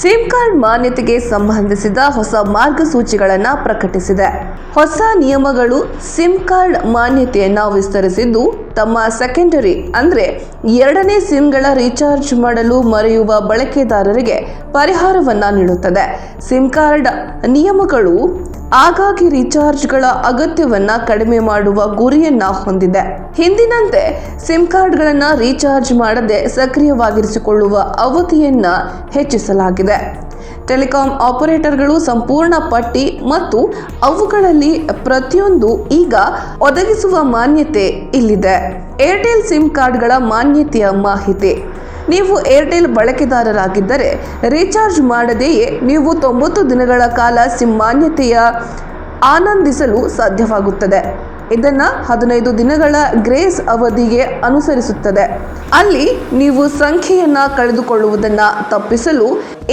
Sim card ಮಾನ್ಯತೆಗೆ ಸಂಬಂಧಿಸಿದ ಹೊಸ ಮಾರ್ಗಸೂಚಿಗಳನ್ನು ಪ್ರಕಟಿಸಿದೆ. ಹೊಸ ನಿಯಮಗಳು ಸಿಮ್ ಕಾರ್ಡ್ ಮಾನ್ಯತೆಯನ್ನು ವಿಸ್ತರಿಸಿದ್ದು, ತಮ್ಮ ಸೆಕೆಂಡರಿ ಅಂದರೆ ಎರಡನೇ ಸಿಮ್ಗಳ ರೀಚಾರ್ಜ್ ಮಾಡಲು ಮರೆಯುವ ಬಳಕೆದಾರರಿಗೆ ಪರಿಹಾರವನ್ನು ನೀಡುತ್ತದೆ. ಸಿಮ್ ಕಾರ್ಡ್ ನಿಯಮಗಳು ಆಗಾಗ್ಗೆ ರೀಚಾರ್ಜ್ಗಳ ಅಗತ್ಯವನ್ನ ಕಡಿಮೆ ಮಾಡುವ ಗುರಿಯನ್ನ ಹೊಂದಿದೆ. ಹಿಂದಿನಂತೆ ಸಿಮ್ ಕಾರ್ಡ್ಗಳನ್ನ ರೀಚಾರ್ಜ್ ಮಾಡದೆ ಸಕ್ರಿಯವಾಗಿರಿಸಿಕೊಳ್ಳುವ ಅವಧಿಯನ್ನ ಹೆಚ್ಚಿಸಲಾಗಿದೆ. ಟೆಲಿಕಾಂ ಆಪರೇಟರ್ಗಳು ಸಂಪೂರ್ಣ ಪಟ್ಟಿ ಮತ್ತು ಅವುಗಳಲ್ಲಿ ಪ್ರತಿಯೊಂದು ಈಗ ಒದಗಿಸುವ ಮಾನ್ಯತೆ ಇಲ್ಲಿದೆ. ಏರ್ಟೆಲ್ ಸಿಮ್ ಕಾರ್ಡ್ಗಳ ಮಾನ್ಯತೆಯ ಮಾಹಿತಿ. ನೀವು ಏರ್ಟೆಲ್ ಬಳಕೆದಾರರಾಗಿದ್ದರೆ ರೀಚಾರ್ಜ್ ಮಾಡದೆಯೇ ನೀವು ತೊಂಬತ್ತು ದಿನಗಳ ಕಾಲ ಸಿಮ್ ಮಾನ್ಯತೆಯ ಆನಂದಿಸಲು ಸಾಧ್ಯವಾಗುತ್ತದೆ. ಇದನ್ನು ಹದಿನೈದು ದಿನಗಳ ಗ್ರೇಸ್ ಅವಧಿಗೆ ಅನುಸರಿಸುತ್ತದೆ. ಅಲ್ಲಿ ನೀವು ಸಂಖ್ಯೆಯನ್ನು ಕಳೆದುಕೊಳ್ಳುವುದನ್ನು ತಪ್ಪಿಸಲು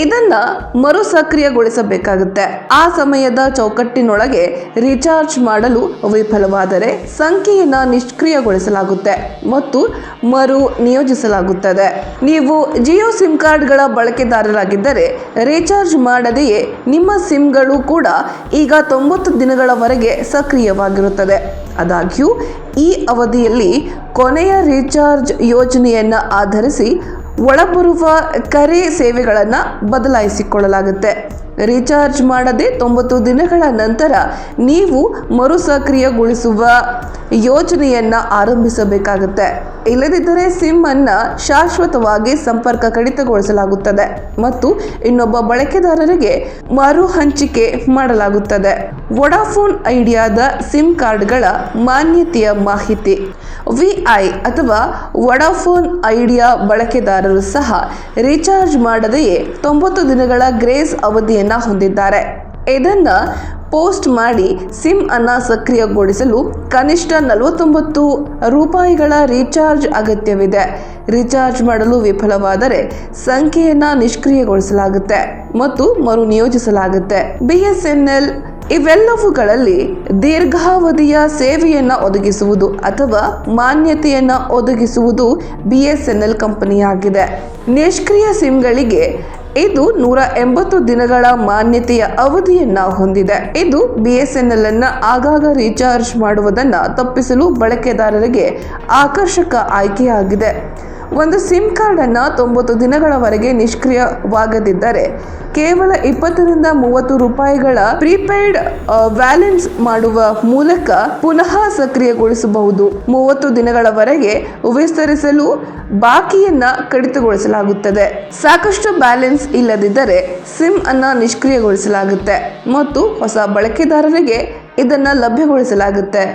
ಇದನ್ನು ಮರು ಸಕ್ರಿಯಗೊಳಿಸಬೇಕಾಗುತ್ತೆ ಆ ಸಮಯದ ಚೌಕಟ್ಟಿನೊಳಗೆ ರೀಚಾರ್ಜ್ ಮಾಡಲು ವಿಫಲವಾದರೆ ಸಂಖ್ಯೆಯನ್ನ ನಿಷ್ಕ್ರಿಯಗೊಳಿಸಲಾಗುತ್ತೆ ಮತ್ತು ಮರು ನಿಯೋಜಿಸಲಾಗುತ್ತದೆ. ನೀವು ಜಿಯೋ ಸಿಮ್ ಕಾರ್ಡ್ಗಳ ಬಳಕೆದಾರರಾಗಿದ್ದರೆ ರೀಚಾರ್ಜ್ ಮಾಡದೆಯೇ ನಿಮ್ಮ ಸಿಮ್ಗಳು ಕೂಡ ಈಗ ತೊಂಬತ್ತು ದಿನಗಳವರೆಗೆ ಸಕ್ರಿಯವಾಗಿರುತ್ತದೆ. ಆದಾಗ್ಯೂ, ಈ ಅವಧಿಯಲ್ಲಿ ಕೊನೆಯ ರೀಚಾರ್ಜ್ ಯೋಜನೆಯನ್ನು ಆಧರಿಸಿ ಒಳಬರುವ ಕರೆ ಸೇವೆಗಳನ್ನು ಬದಲಾಯಿಸಿಕೊಳ್ಳಲಾಗುತ್ತೆ. ರೀಚಾರ್ಜ್ ಮಾಡದೆ ತೊಂಬತ್ತು ದಿನಗಳ ನಂತರ ನೀವು ಮರು ಸಕ್ರಿಯಗೊಳಿಸುವ ಯೋಜನೆಯನ್ನು ಆರಂಭಿಸಬೇಕಾಗುತ್ತೆ. ಇಲ್ಲದಿದ್ದರೆ ಸಿಮ್ ಅನ್ನ ಶಾಶ್ವತವಾಗಿ ಸಂಪರ್ಕ ಕಡಿತಗೊಳಿಸಲಾಗುತ್ತದೆ ಮತ್ತು ಇನ್ನೊಬ್ಬ ಬಳಕೆದಾರರಿಗೆ ಮರು ಹಂಚಿಕೆ ಮಾಡಲಾಗುತ್ತದೆ. ವೊಡಾಫೋನ್ ಐಡಿಯಾದ ಸಿಮ್ ಕಾರ್ಡ್ಗಳ ಮಾನ್ಯತೆಯ ಮಾಹಿತಿ. ವಿಐ ಅಥವಾ ವೊಡಾಫೋನ್ ಐಡಿಯಾ ಬಳಕೆದಾರರು ಸಹ ರೀಚಾರ್ಜ್ ಮಾಡದೆಯೇ ತೊಂಬತ್ತು ದಿನಗಳ ಗ್ರೇಸ್ ಅವಧಿಯನ್ನು ಹೊಂದಿದ್ದಾರೆ. ಇದನ್ನ ಪೋಸ್ಟ್ ಮಾಡಿ ಸಿಮ್ ಅನ್ನು ಸಕ್ರಿಯಗೊಳಿಸಲು ಕನಿಷ್ಠ ನಲವತ್ತೊಂಬತ್ತು ರೂಪಾಯಿಗಳ ರೀಚಾರ್ಜ್ ಅಗತ್ಯವಿದೆ. ರೀಚಾರ್ಜ್ ಮಾಡಲು ವಿಫಲವಾದರೆ ಸಂಖ್ಯೆಯನ್ನ ನಿಷ್ಕ್ರಿಯಗೊಳಿಸಲಾಗುತ್ತೆ ಮತ್ತು ಮರು ನಿಯೋಜಿಸಲಾಗುತ್ತೆ ಬಿಎಸ್ಎನ್ಎಲ್ ಇವೆಲ್ಲವುಗಳಲ್ಲಿ ದೀರ್ಘಾವಧಿಯ ಸೇವೆಯನ್ನು ಒದಗಿಸುವುದು ಅಥವಾ ಮಾನ್ಯತೆಯನ್ನು ಒದಗಿಸುವುದು ಬಿಎಸ್ಎನ್ಎಲ್ ಕಂಪನಿಯಾಗಿದೆ. ನಿಷ್ಕ್ರಿಯ ಸಿಮ್ಗಳಿಗೆ ಇದು ನೂರ ಎಂಬತ್ತು ದಿನಗಳ ಮಾನ್ಯತೆಯ ಅವಧಿಯನ್ನ ಹೊಂದಿದೆ. ಇದು ಬಿಎಸ್ಎನ್ಎಲ್ ಅನ್ನ ಆಗಾಗ ರೀಚಾರ್ಜ್ ಮಾಡುವುದನ್ನು ತಪ್ಪಿಸಲು ಬಳಕೆದಾರರಿಗೆ ಆಕರ್ಷಕ ಆಯ್ಕೆಯಾಗಿದೆ. ಒಂದು ಸಿಮ್ ಕಾರ್ಡನ್ನು ತೊಂಬತ್ತು ದಿನಗಳವರೆಗೆ ನಿಷ್ಕ್ರಿಯವಾಗದಿದ್ದರೆ ಕೇವಲ ಇಪ್ಪತ್ತರಿಂದ ಮೂವತ್ತು ರೂಪಾಯಿಗಳ ಪ್ರೀಪೇಯ್ಡ್ ವ್ಯಾಲೆನ್ಸ್ ಮಾಡುವ ಮೂಲಕ ಪುನಃ ಸಕ್ರಿಯಗೊಳಿಸಬಹುದು. ಮೂವತ್ತು ದಿನಗಳವರೆಗೆ ವಿಸ್ತರಿಸಲು ಬಾಕಿಯನ್ನ ಕಡಿತಗೊಳಿಸಲಾಗುತ್ತದೆ. ಸಾಕಷ್ಟು ಬ್ಯಾಲೆನ್ಸ್ ಇಲ್ಲದಿದ್ದರೆ ಸಿಮ್ ಅನ್ನ ನಿಷ್ಕ್ರಿಯಗೊಳಿಸಲಾಗುತ್ತೆ ಮತ್ತು ಹೊಸ ಬಳಕೆದಾರರಿಗೆ ಇದನ್ನು ಲಭ್ಯಗೊಳಿಸಲಾಗುತ್ತೆ.